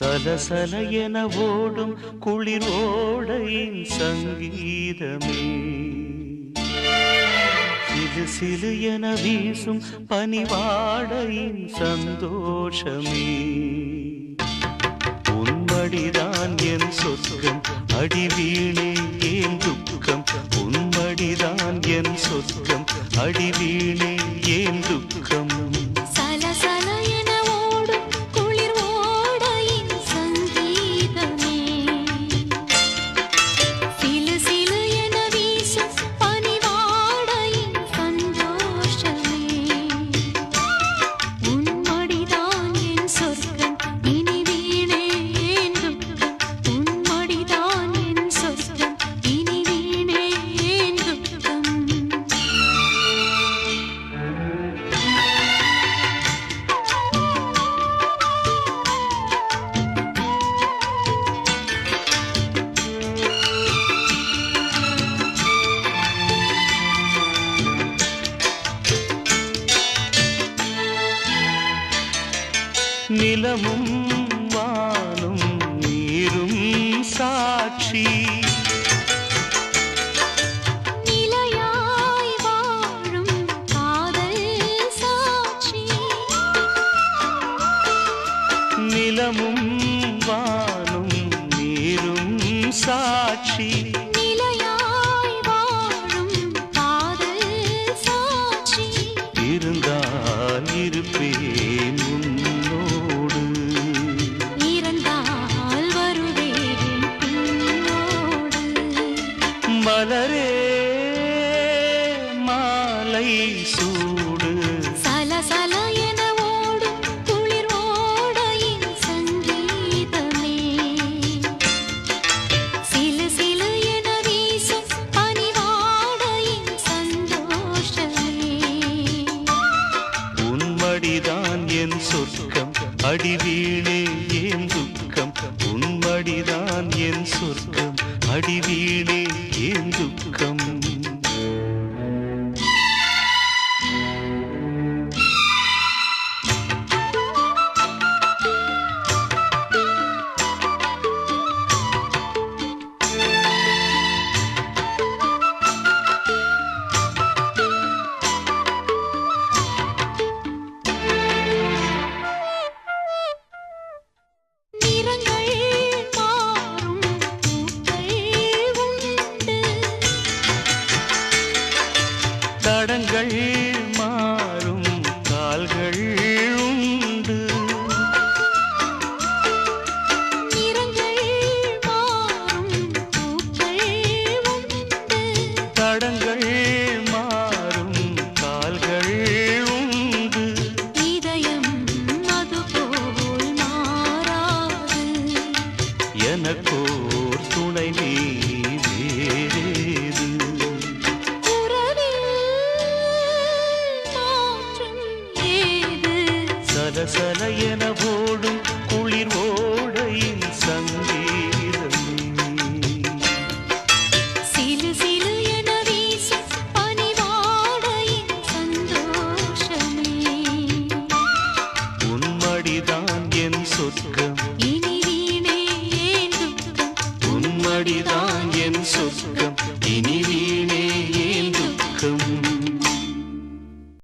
சலசல என ஓடும் குளிர் ஓடையின் சங்கீதமே. சிலு சிலு என வீசும் பனிவாடையின் சந்தோஷமே. உன்மடிதான் என் சொர்க்கம் அடிவீணே ஏன் துக்கம்? உன்மடிதான் என் சொர்க்கம் அடிவீணே ஏன் துக்கம்? நிலமும் வானும் நீரும் சாட்சி. நிலமும் வானும் நீரும் சாட்சி. மலரே மாலை சூடு. சலசல என ஓடும் குளிர் ஓடையின் சங்கீதமே. சிலு சிலு என வீசும் பனிவாடையின் சந்தோஷமே. உன்மடிதான் என் சொர்க்கம் அடிவீணே ஏன் துக்கம். உன்மடிதான் என் சொர்க்கம் அடிவீணே ஏன் துக்கம்? கால்கள் உண்டு. நிறங்கள் மாறும் பூக்கள் உண்டு. தடங்கள் மாறும் கால்கள் உண்டு. இதயம் அதுபோல் மாறாது. எனக்கோர் துணை நீ சலசல என ஓடும் குளிர் ஓடையின் சங்கீதம் சிலு சிலு என வீசும் பனிவாடையின் சந்தோஷமே. உன்மடிதான் என் சொர்க்கம். இனி வீணே ஏன் துக்கம் என் சொர்க்கம்.